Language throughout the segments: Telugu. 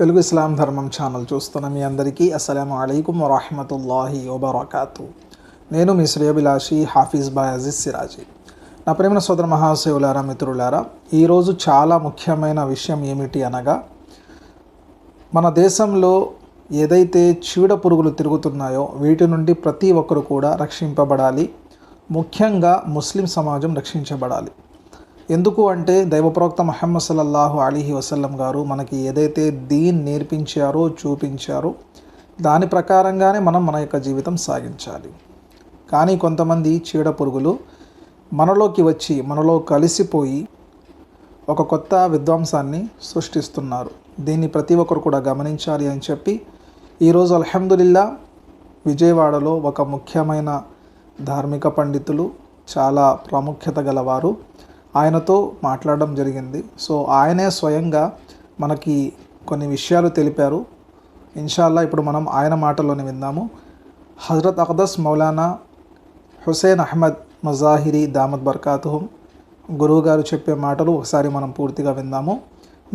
తెలుగు ఇస్లాం ధర్మం ఛానల్ చూస్తున్న మీ అందరికీ అస్సలం అయికం వరహమతుల్లాహి వబర్కాతు. నేను మీ శ్రేయభిలాషి హాఫీజ్ బాయ్ అజీజ్ సిరాజీ. నా ప్రేమ సోదర మహాశివులారా మిత్రులారా ఈరోజు చాలా ముఖ్యమైన విషయం ఏమిటి అనగా మన దేశంలో ఏదైతే చీడ పురుగులు తిరుగుతున్నాయో వీటి నుండి ప్రతి ఒక్కరు కూడా రక్షింపబడాలి. ముఖ్యంగా ముస్లిం సమాజం రక్షించబడాలి. ఎందుకు అంటే దైవప్రవక్త మహమ్మద్ సల్లల్లాహు అలీహి వసల్లం గారు మనకి ఏదైతే దీన్ నేర్పించారో చూపించారో దాని ప్రకారంగానే మనం మన యొక్క జీవితం సాగించాలి. కానీ కొంతమంది చీడ పురుగులు మనలోకి వచ్చి మనలో కలిసిపోయి ఒక కొత్త విధ్వంసాన్ని సృష్టిస్తున్నారు. దీన్ని ప్రతి ఒక్కరు కూడా గమనించాలి అని చెప్పి ఈరోజు అల్హమ్దులిల్లా విజయవాడలో ఒక ముఖ్యమైన ధార్మిక పండితులు చాలా ప్రాముఖ్యత గలవారు ఆయనతో మాట్లాడడం జరిగింది. సో ఆయనే స్వయంగా మనకి కొన్ని విషయాలు తెలిపారు. ఇన్షాల్లా ఇప్పుడు మనం ఆయన మాటల్లోనే విందాము. హజరత్ అక్దస్ మౌలానా హుసేన్ అహ్మద్ మజాహిరి దామద్ బర్కాతుహం గురువుగారు చెప్పే మాటలు ఒకసారి మనం పూర్తిగా విందాము.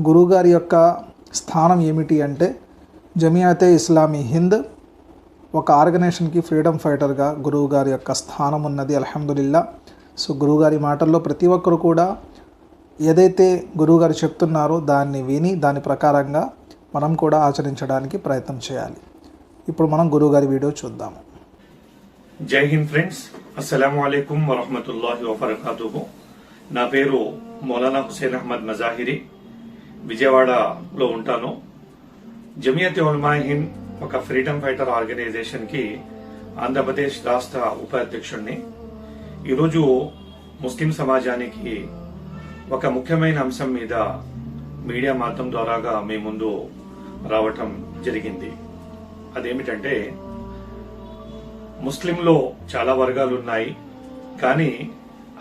గురువుగారి యొక్క స్థానం ఏమిటి అంటే జమియాతే ఇస్లామీ హింద్ ఒక ఆర్గనైజేషన్కి ఫ్రీడమ్ ఫైటర్గా గురువుగారి యొక్క స్థానం ఉన్నది. అల్హమ్దుల్లా సో గురువుగారి మాటల్లో ప్రతి ఒక్కరు కూడా ఏదైతే గురువుగారు చెప్తున్నారో దాన్ని విని దాని ప్రకారంగా మనం కూడా ఆచరించడానికి ప్రయత్నం చేయాలి. ఇప్పుడు మనం గురువుగారి వీడియో చూద్దాము. జై హింద్ ఫ్రెండ్స్. అస్సలం అయికం వరహమతుల్లాహి వబర్కాతుహు. నా పేరు మౌలానా హుసేన్ అహ్మద్ మజాహిరి విజయవాడలో ఉంటాను. జమియత్ ఉలమా హింద్ ఒక ఫ్రీడమ్ ఫైటర్ ఆర్గనైజేషన్కి ఆంధ్రప్రదేశ్ రాష్ట్ర ఉపాధ్యక్షుడిని ఈరోజు ముస్లిం సమాజానికి ఒక ముఖ్యమైన అంశం మీద మీడియా మాధ్యమం ద్వారాగా మీ ముందు రావటం జరిగింది. అదేమిటంటే ముస్లింలో చాలా వర్గాలు ఉన్నాయి. కానీ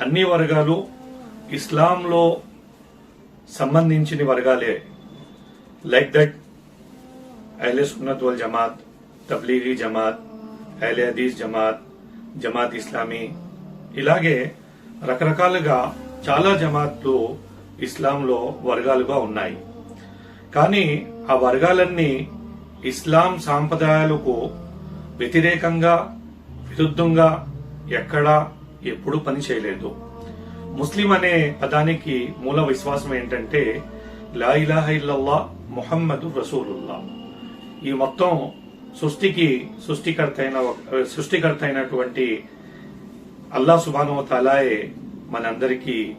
అన్ని వర్గాలు ఇస్లాంలో సంబంధించిన వర్గాలే. లైక్ దట్ అహ్లే సున్నత్ వల్ జమాత్ తబ్లీగీ జమాత్ అహ్లే హదీస్ జమాత్ జమాత్ ఇస్లామీ ఇలాగే రకరకాలుగా చాలా జమాత్లు ఇస్లాంలో వర్గాలుగా ఉన్నాయి. కానీ ఆ వర్గాలన్నీ ఇస్లాం సాంప్రదాయాలకు వ్యతిరేకంగా విరుద్ధంగా ఎక్కడా ఎప్పుడూ పని చేయలేదు ముస్లిం అనే పదానికి మూల విశ్వాసం ఏంటంటే లా ఇలాహ ఇల్లల్లా మొహమ్మదు రసూలుల్లా. ఈ మొత్తం సృష్టికి సృష్టికర్త అయిన సృష్టికర్త అయినటువంటి అల్లా సుబాను తాలాయే మనందరికీ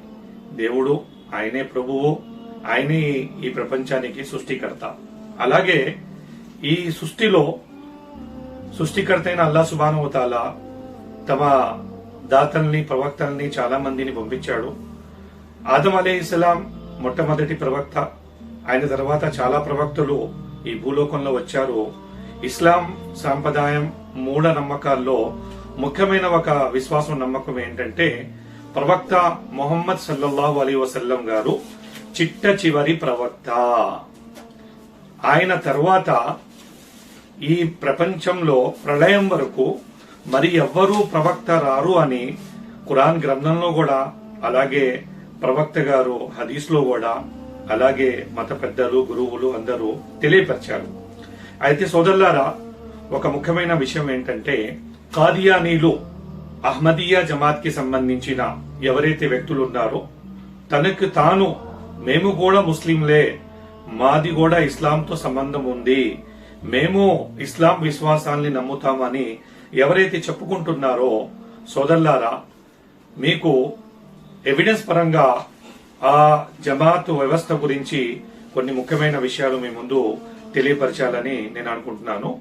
దేవుడు ఆయనే ప్రభువు ఆయనే ఈ ప్రపంచానికి సృష్టికర్త. అలాగే ఈ సృష్టిలో సృష్టికర్త అయిన అల్లా సుబాను తాలా తమ దాతల్ని ప్రవక్తల్ని చాలా మందిని పంపించాడు. ఆదం అలే ఇస్లాం మొట్టమొదటి ప్రవక్త. ఆయన తర్వాత చాలా ప్రవక్తలు ఈ భూలోకంలో వచ్చారు. ఇస్లాం సాంప్రదాయం మూఢ నమ్మకాల్లో ముఖ్యమైన ఒక విశ్వాసం నమ్మకం ఏంటంటే ప్రవక్త మొహమ్మద్ సల్లల్లాహు అలీ వసల్లం గారు చిట్ట చివరి ప్రవక్త. ఆయన తర్వాత ఈ ప్రపంచంలో ప్రళయం వరకు మరి ఎవ్వరూ ప్రవక్త రారు అని కురాన్ గ్రంథంలో కూడా అలాగే ప్రవక్త గారు హదీస్లో కూడా అలాగే మత పెద్దలు గురువులు అందరూ తెలియపరిచారు. అయితే సోదరులారా ఒక ముఖ్యమైన విషయం ఏంటంటే కాదియానీలో అహ్మదియా జమాత్కి సంబంధించిన ఎవరైతే వ్యక్తులు ఉన్నారో తనకు తాను మేము కూడా ముస్లింలే మాది కూడా ఇస్లాంతో సంబంధం ఉంది మేము ఇస్లాం విశ్వాసాన్ని నమ్ముతామని ఎవరైతే చెప్పుకుంటున్నారో సోదల్లారా మీకు ఎవిడెన్స్ పరంగా ఆ జమాత్ వ్యవస్థ గురించి కొన్ని ముఖ్యమైన విషయాలు మీ ముందు తెలియపరచాలని నేను అనుకుంటున్నాను.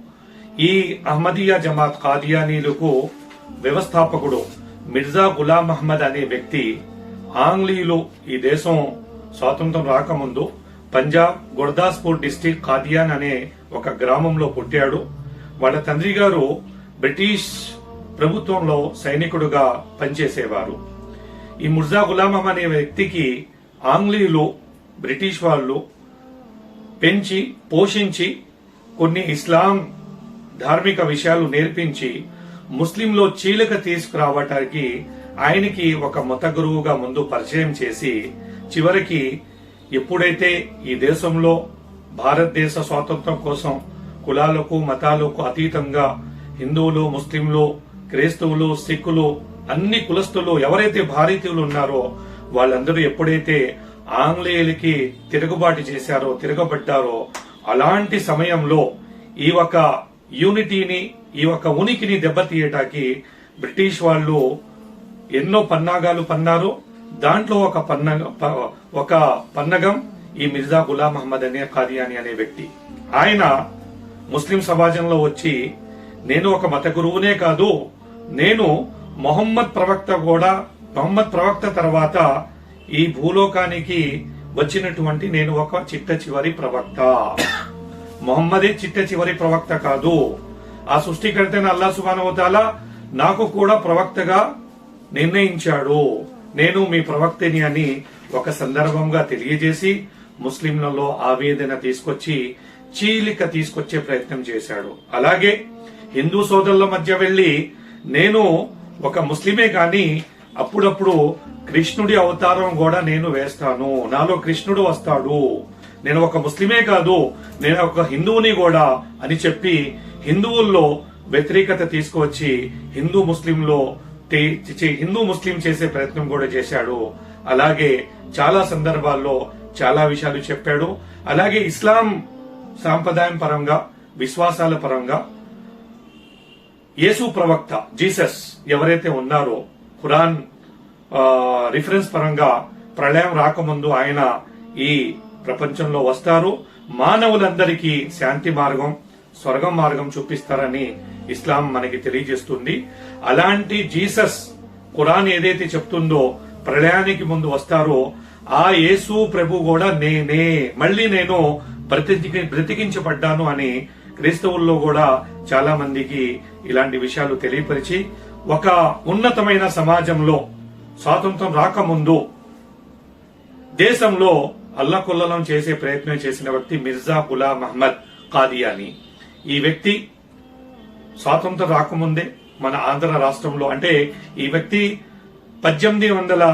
ఈ అహ్మదియా జమాత్ కాదియానీలకు వ్యవస్థాపకుడు మిర్జా గులాం అహ్మద్ అనే వ్యక్తి ఆంగ్లీయులు ఈ దేశం స్వాతంత్రం రాకముందు పంజాబ్ గుర్దాస్పూర్ డిస్టిక్ కాదియాన్ అనే ఒక గ్రామంలో పుట్టాడు. వాళ్ళ తండ్రి గారు బ్రిటిష్ ప్రభుత్వంలో సైనికుడుగా పనిచేసేవారు. ఈ ముర్జా గులాం అనే వ్యక్తికి ఆంగ్లీయులు బ్రిటిష్ వాళ్ళు పెంచి పోషించి కొన్ని ఇస్లాం ధార్మిక విషయాలు నేర్పించి ముస్లింలో చీలిక తీసుకురావటానికి ఆయనకి ఒక మత గురువుగా ముందు పరిచయం చేసి చివరికి ఎప్పుడైతే ఈ దేశంలో భారతదేశ స్వాతంత్రం కోసం కులాలకు మతాలకు అతీతంగా హిందువులు ముస్లింలు క్రైస్తవులు సిక్కులు అన్ని కులస్తులు ఎవరైతే భారతీయులు ఉన్నారో వాళ్ళందరూ ఎప్పుడైతే ఆంగ్లేయులకి తిరుగుబాటు చేశారో తిరగబడ్డారో అలాంటి సమయంలో ఈ ఒక యూనిటీని ఈ యొక్క ఉనికిని దెబ్బతీయటానికి బ్రిటిష్ వాళ్ళు ఎన్నో పన్నాగాలు పన్నారు. దాంట్లో ఒక పన్నగ ప- ఒక పన్నగం ఈ మిర్జా గులాం అహ్మద్ అనే ఖాదియాని అనే వ్యక్తి. ఆయన ముస్లిం సమాజంలో వచ్చి నేను ఒక మత గురువునే కాదు నేను మొహమ్మద్ ప్రవక్త కూడా మొహమ్మద్ ప్రవక్త తర్వాత ఈ భూలోకానికి వచ్చినటువంటి నేను ఒక చిట్ట చివరి ప్రవక్త. మొహమ్మదే చిట్ట చివరి ప్రవక్త కాదు. ఆ సృష్టికర్తైన అల్లా సుబానవతాల నాకు కూడా ప్రవక్తగా నిర్ణయించాడు. నేను మీ ప్రవక్తని అని ఒక సందర్భంగా తెలియజేసి ముస్లింలలో ఆవేదన తీసుకొచ్చి చీలిక తీసుకొచ్చే ప్రయత్నం చేశాడు. అలాగే హిందూ సోదరుల మధ్య వెళ్ళి నేను ఒక ముస్లిమే గాని అప్పుడప్పుడు కృష్ణుడి అవతారం కూడా నేను వేస్తాను. నాలో కృష్ణుడు వస్తాడు. నేను ఒక ముస్లిమే కాదు నేను ఒక హిందువుని కూడా అని చెప్పి హిందువుల్లో వ్యతిరేకత తీసుకువచ్చి హిందూ ముస్లింలో హిందూ ముస్లిం చేసే ప్రయత్నం కూడా చేశాడు. అలాగే చాలా సందర్భాల్లో చాలా విషయాలు చెప్పాడు. అలాగే ఇస్లాం సాంప్రదాయం పరంగా విశ్వాసాల పరంగా యేసు ప్రవక్త జీసస్ ఎవరైతే ఉన్నారో ఖురాన్ రిఫరెన్స్ పరంగా ప్రళయం రాకముందు ఆయన ఈ ప్రపంచంలో వస్తారు. మానవులందరికీ శాంతి మార్గం స్వర్గం మార్గం చూపిస్తారని ఇస్లాం మనకి తెలియజేస్తుంది. అలాంటి జీసస్ ఖురాన్ ఏదైతే చెప్తుందో ప్రళయానికి ముందు వస్తారో ఆ యేసు ప్రభు కూడా నేనే మళ్ళీ నేను బ్రతికి బ్రతికించబడ్డాను అని క్రైస్తవుల్లో కూడా చాలా మందికి ఇలాంటి విషయాలు తెలియపరిచి ఒక ఉన్నతమైన సమాజంలో స్వాతంత్రం రాకముందు దేశంలో అల్లకొల్లలం చేసే ప్రయత్నం చేసిన వ్యక్తి మిర్జా గులాం మహమ్మద్ కాదియాని ఈ వ్యక్తి స్వాతంత్రం రాకముందే మన ఆంధ్ర రాష్ట్రంలో అంటే ఈ వ్యక్తి పద్దెనిమిది వందల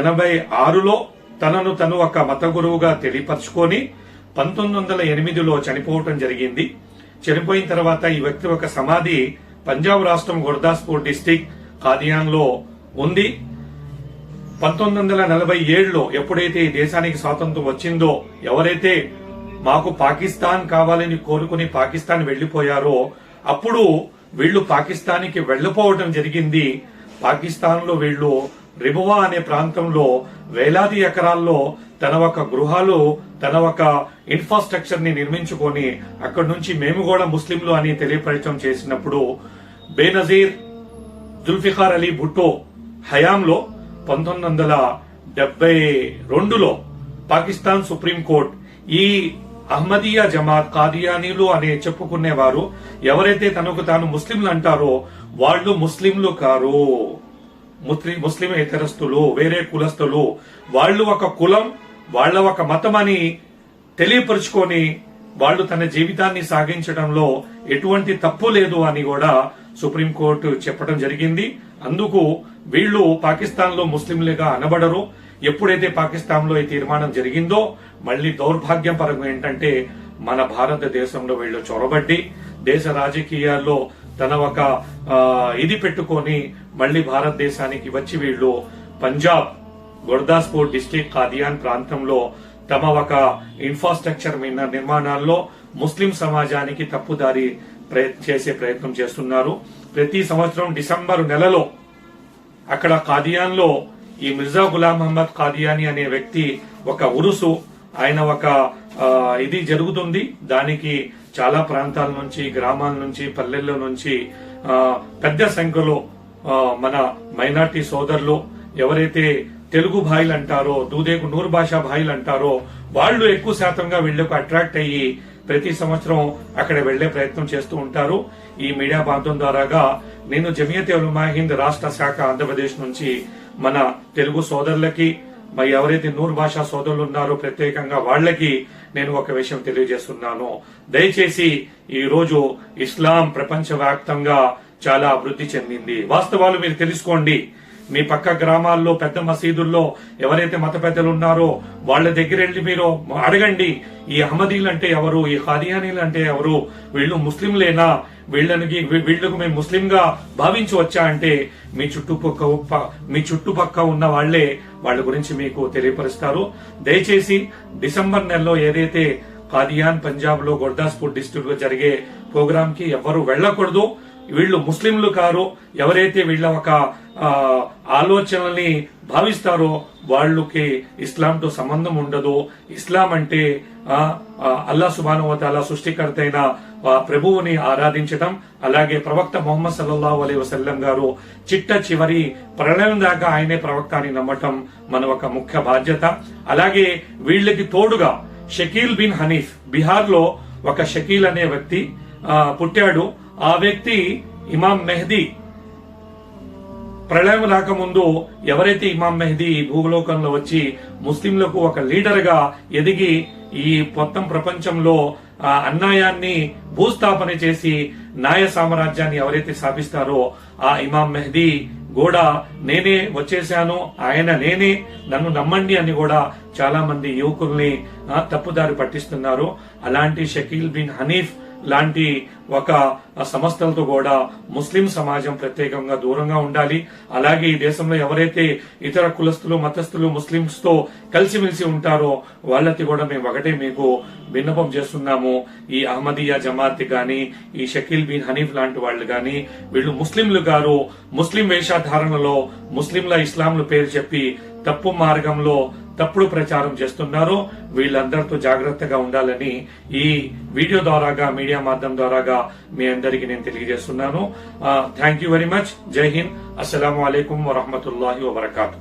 ఎనభై ఆరులో తనను తను ఒక మత గురువుగా తెలియపరుచుకొని పంతొమ్మిది వందల ఎనిమిదిలో చనిపోవటం జరిగింది. చనిపోయిన తర్వాత ఈ వ్యక్తి ఒక సమాధి పంజాబ్ రాష్ట్రం గుర్దాస్పూర్ డిస్టిక్ కాదియాన్లో ఉంది. పంతొమ్మిది వందల నలభై ఏడులో ఎప్పుడైతే ఈ దేశానికి స్వాతంత్రం వచ్చిందో ఎవరైతే మాకు పాకిస్తాన్ కావాలని కోరుకుని పాకిస్తాన్ వెళ్ళిపోయారో అప్పుడు వీళ్ళు పాకిస్తాన్కి వెళ్ళిపోవటం జరిగింది. పాకిస్తాన్లో వీళ్ళు రిబువా అనే ప్రాంతంలో వేలాది ఎకరాల్లో తన ఒక గృహాలు తన ఒక ఇన్ఫ్రాస్ట్రక్చర్ని నిర్మించుకొని అక్కడి నుంచి మేము కూడా ముస్లింలు అని తెలియపరచం చేసినప్పుడు బేనజీర్ జుల్ఫికార్ అలీ భుట్టో హయాంలో పంతొమ్మిది వందల డెబ్బై రెండులో పాకిస్తాన్ సుప్రీంకోర్ట్ ఈ అహ్మదియా జమాత్ కాదియానీలు అనే చెప్పుకునేవారు. ఎవరైతే తనకు తాను ముస్లింలు అంటారో వాళ్ళు ముస్లింలు కారు. ముస్లిం ముస్లిం ఇతరస్తులు వేరే కులస్తులు వాళ్ళు ఒక కులం వాళ్ళ ఒక మతం అని తెలియపరుచుకొని వాళ్ళు తన జీవితాన్ని సాగించడంలో ఎటువంటి తప్పు లేదు అని కూడా సుప్రీంకోర్టు చెప్పడం జరిగింది. అందుకు వీళ్ళు పాకిస్తాన్లో ముస్లింలుగా అనబడరు. ఎప్పుడైతే పాకిస్తాన్లో ఈ తీర్మానం జరిగిందో మళ్ళీ దౌర్భాగ్యం పరంగా ఏంటంటే మన భారతదేశంలో వీళ్ళు చొరబడ్డి దేశ రాజకీయాల్లో తన ఒక ఇది పెట్టుకొని మళ్ళీ భారతదేశానికి వచ్చి వీళ్ళు పంజాబ్ గుర్దాస్పూర్ డిస్టిక్ కాదియాన్ ప్రాంతంలో తమ ఒక ఇన్ఫ్రాస్ట్రక్చర్ మీద నిర్మాణాల్లో ముస్లిం సమాజానికి తప్పుదారి చేసే ప్రయత్నం చేస్తున్నారు. ప్రతి సంవత్సరం డిసెంబర్ నెలలో అక్కడ ఖాదియాన్లో ఈ మిర్జా గులాం మహమ్మద్ కాదియాని అనే వ్యక్తి ఒక ఉరుసు. ఆయన ఒక ఇది జరుగుతుంది. దానికి చాలా ప్రాంతాల నుంచి గ్రామాల నుంచి పల్లెల్లో నుంచి పెద్ద సంఖ్యలో మన మైనార్టీ సోదరులు ఎవరైతే తెలుగు భాయిలు అంటారో దూదేకు నూరు భాషా భాయిలు అంటారో వాళ్ళు ఎక్కువ శాతంగా వీళ్ళకు అట్రాక్ట్ అయ్యి ప్రతి సంవత్సరం అక్కడ వెళ్ళే ప్రయత్నం చేస్తూ ఉంటారు. ఈ మీడియా ప్రాంతం ద్వారాగా నేను జమియత్ ఉలమా హింద్ రాష్ట్ర శాఖ ఆంధ్రప్రదేశ్ నుంచి మన తెలుగు సోదరులకి మరి ఎవరైతే నూరు భాషా సోదరులు ఉన్నారో ప్రత్యేకంగా వాళ్ళకి నేను ఒక విషయం తెలియజేస్తున్నాను. దయచేసి ఈ రోజు ఇస్లాం ప్రపంచ వ్యాప్తంగా చాలా అభివృద్ధి చెందింది. వాస్తవాలు మీరు తెలుసుకోండి. మీ పక్క గ్రామాల్లో పెద్ద మసీదుల్లో ఎవరైతే మత పెద్దలు ఉన్నారో వాళ్ళ దగ్గర వెళ్ళి మీరు అడగండి. ఈ అహ్మదీలు అంటే ఎవరు? ఈ ఖాదియానీలు అంటే ఎవరు? వీళ్ళు ముస్లింలేనా? వీళ్ళకి వీళ్ళకు మేము ముస్లింగా భావించి వచ్చా అంటే మీ చుట్టుపక్క మీ చుట్టుపక్క ఉన్న వాళ్ళే వాళ్ళ గురించి మీకు తెలియపరుస్తారు. దయచేసి డిసెంబర్ నెలలో ఏదైతే కాదియాన్ పంజాబ్లో గుర్దాస్పూర్ డిస్ట్రిక్ట్లో జరిగే ప్రోగ్రామ్కి ఎవరు వెళ్ళకూడదు. వీళ్ళు ముస్లింలు కారు ఎవరైతే వీళ్ళ ఒక ఆలోచనల్ని భావిస్తారో వాళ్ళకి ఇస్లాంతో సంబంధం ఉండదు. ఇస్లాం అంటే ఆ, ఆ, అల్లా సృష్టికర్త అయిన ప్రభువుని ఆరాధించటం. అలాగే ప్రవక్త మొహమ్మద్ సల్లల్లాహు అలీ వసల్లం గారు చిట్ట చివరి ప్రళయం దాకా ఆయనే ప్రవక్త అని నమ్మటం మన ఒక ముఖ్య బాధ్యత. అలాగే వీళ్ళకి తోడుగా షకీల్ బిన్ హనీఫ్ బీహార్లో ఒక షకీల్ అనే వ్యక్తి ఆ, పుట్టాడు. ఆ వ్యక్తి ఇమాం మెహదీ. ప్రళయం రాకముందు ఎవరైతే ఇమాం మెహదీ ఈ భూలోకంలో వచ్చి ముస్లింలకు ఒక లీడర్గా ఎదిగి ఈ మొత్తం ప్రపంచంలో ఆ అన్యాయాన్ని భూస్థాపన చేసి న్యాయ సామ్రాజ్యాన్ని ఎవరైతే స్థాపిస్తారో ఆ ఇమాం మెహదీ కూడా నేనే వచ్చేసాను ఆయన నేనే నన్ను నమ్మండి అని కూడా చాలా మంది యువకుల్ని తప్పుదారి పట్టిస్తున్నారు. అలాంటి షకీల్ బిన్ హనీఫ్ లాంటి ఒక సంస్థలతో కూడా ముస్లిం సమాజం ప్రత్యేకంగా దూరంగా ఉండాలి. అలాగే ఈ దేశంలో ఎవరైతే ఇతర కులస్తులు మతస్థులు ముస్లింస్తో కలిసిమెలిసి ఉంటారో వాళ్ళకి కూడా మేము ఒకటే మీకు విన్నపం చేస్తున్నాము. ఈ అహ్మదియా జమాత్ గాని ఈ షకీల్ బిన్ హనీఫ్ లాంటి వాళ్ళు గాని వీళ్ళు ముస్లింలు గారు ముస్లిం వేషధారణలో ముస్లింల ఇస్లాంలు పేరు చెప్పి తప్పు మార్గంలో తప్పుడు ప్రచారం చేస్తున్నారు వీళ్ళందరితో జాగ్రత్తగా ఉండాలని ఈ వీడియో ద్వారాగా మీడియా మాధ్యమం ద్వారాగా మీ అందరికీ నేను తెలియజేస్తున్నాను. థ్యాంక్ యూ వెరీ మచ్ జై హింద్. అస్సలం అయికం వరహమతుల్లాhi వబర్కాతు.